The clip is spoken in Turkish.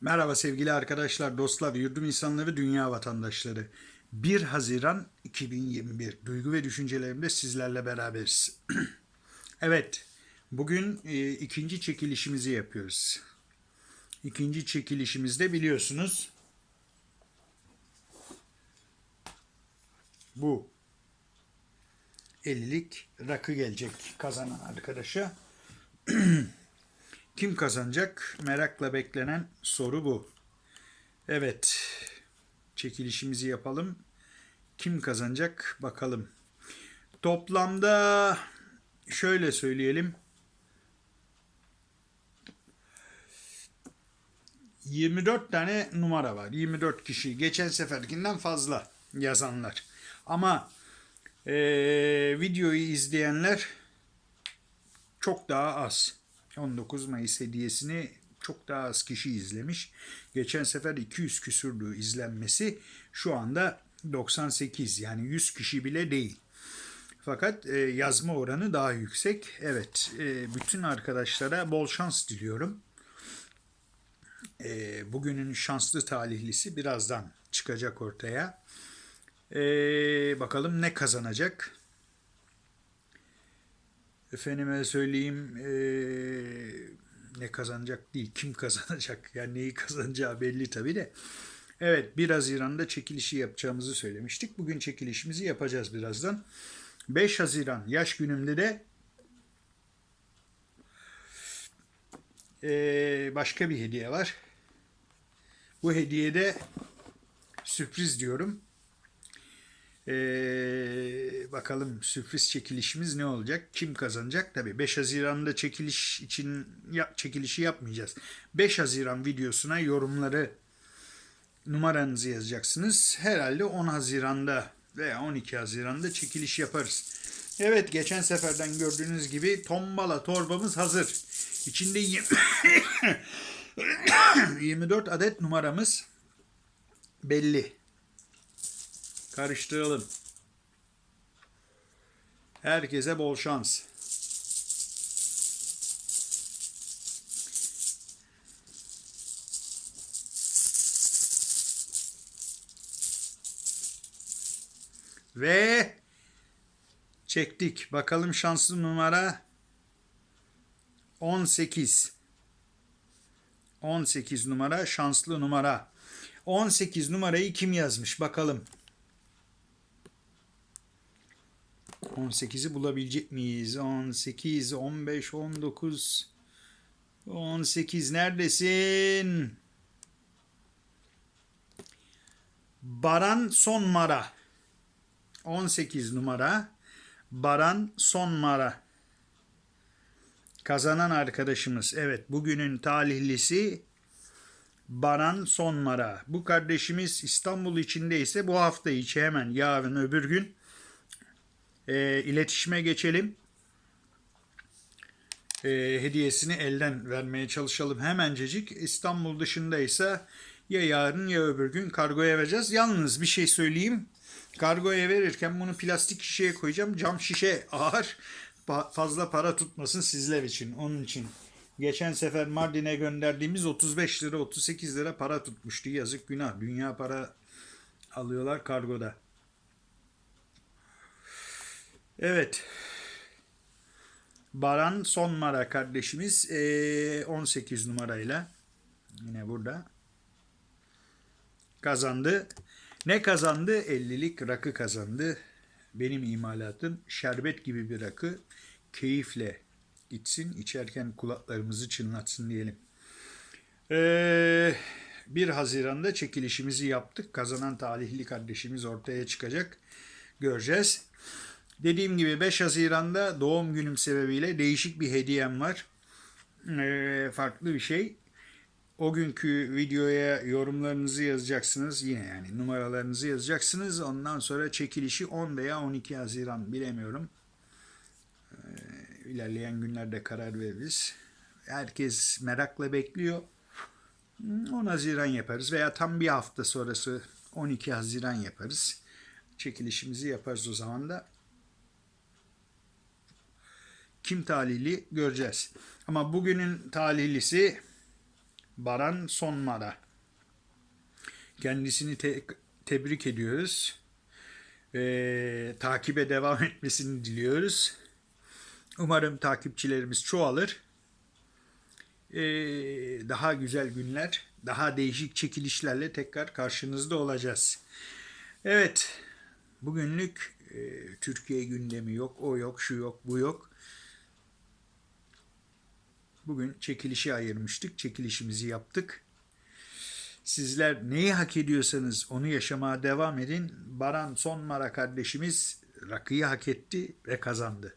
Merhaba sevgili arkadaşlar, dostlar, yurdum insanları, dünya vatandaşları. 1 Haziran 2021 duygu ve düşüncelerimde sizlerle beraberiz. evet, bugün e, ikinci çekilişimizi yapıyoruz. İkinci çekilişimizde biliyorsunuz bu 50'lik rakı gelecek kazanan arkadaşa. Kim kazanacak? Merakla beklenen soru bu. Evet. Çekilişimizi yapalım. Kim kazanacak? Bakalım. Toplamda şöyle söyleyelim. 24 tane numara var. 24 kişi. Geçen seferkinden fazla yazanlar. Ama eee, videoyu izleyenler çok daha az. 19 Mayıs hediyesini çok daha az kişi izlemiş. Geçen sefer 200 küsürdü izlenmesi. Şu anda 98 yani 100 kişi bile değil. Fakat e, yazma oranı daha yüksek. Evet, e, bütün arkadaşlara bol şans diliyorum. E, bugünün şanslı talihlisi birazdan çıkacak ortaya. E, bakalım ne kazanacak? Efendime söyleyeyim eee, ne kazanacak değil kim kazanacak yani neyi kazanacağı belli tabi de. Evet 1 Haziran'da çekilişi yapacağımızı söylemiştik. Bugün çekilişimizi yapacağız birazdan. 5 Haziran yaş günümde de eee, başka bir hediye var. Bu hediyede sürpriz diyorum. Ee, bakalım sürpriz çekilişimiz ne olacak? Kim kazanacak? Tabii 5 Haziran'da çekiliş için ya, çekilişi yapmayacağız. 5 Haziran videosuna yorumları numaranızı yazacaksınız. Herhalde 10 Haziran'da veya 12 Haziran'da çekiliş yaparız. Evet geçen seferden gördüğünüz gibi tombala torbamız hazır. İçinde yirmi- 24 adet numaramız belli. Karıştıralım. Herkese bol şans. Ve çektik. Bakalım şanslı numara 18. 18 numara şanslı numara. 18 numarayı kim yazmış bakalım. 18'i bulabilecek miyiz? 18, 15, 19, 18 neredesin? Baran Sonmara. 18 numara. Baran Sonmara. Kazanan arkadaşımız. Evet bugünün talihlisi Baran Sonmara. Bu kardeşimiz İstanbul içindeyse bu hafta içi hemen yarın öbür gün e, iletişime geçelim. E, hediyesini elden vermeye çalışalım hemencecik. İstanbul dışındaysa ya yarın ya öbür gün kargoya vereceğiz. Yalnız bir şey söyleyeyim. Kargoya verirken bunu plastik şişeye koyacağım. Cam şişe ağır. Fa- fazla para tutmasın sizler için. Onun için. Geçen sefer Mardin'e gönderdiğimiz 35 lira 38 lira para tutmuştu. Yazık günah. Dünya para alıyorlar kargoda. Evet. Baran Sonmara kardeşimiz eee, 18 numarayla yine burada kazandı. Ne kazandı? 50'lik rakı kazandı. Benim imalatım şerbet gibi bir rakı. Keyifle içsin, içerken kulaklarımızı çınlatsın diyelim. Eee 1 Haziran'da çekilişimizi yaptık. Kazanan talihli kardeşimiz ortaya çıkacak. Göreceğiz. Dediğim gibi 5 Haziran'da doğum günüm sebebiyle değişik bir hediyem var. Ee, farklı bir şey. O günkü videoya yorumlarınızı yazacaksınız. Yine yani numaralarınızı yazacaksınız. Ondan sonra çekilişi 10 veya 12 Haziran bilemiyorum. Ee, ilerleyen günlerde karar veririz. Herkes merakla bekliyor. 10 Haziran yaparız veya tam bir hafta sonrası 12 Haziran yaparız. Çekilişimizi yaparız o zaman da kim talihli göreceğiz. Ama bugünün talihlisi Baran Sonmara. Kendisini te- tebrik ediyoruz. Ee, takibe devam etmesini diliyoruz. Umarım takipçilerimiz çoğalır. Ee, daha güzel günler, daha değişik çekilişlerle tekrar karşınızda olacağız. Evet, bugünlük e, Türkiye gündemi yok, o yok, şu yok, bu yok. Bugün çekilişi ayırmıştık, çekilişimizi yaptık. Sizler neyi hak ediyorsanız onu yaşamaya devam edin. Baran Sonmara kardeşimiz rakıyı hak etti ve kazandı.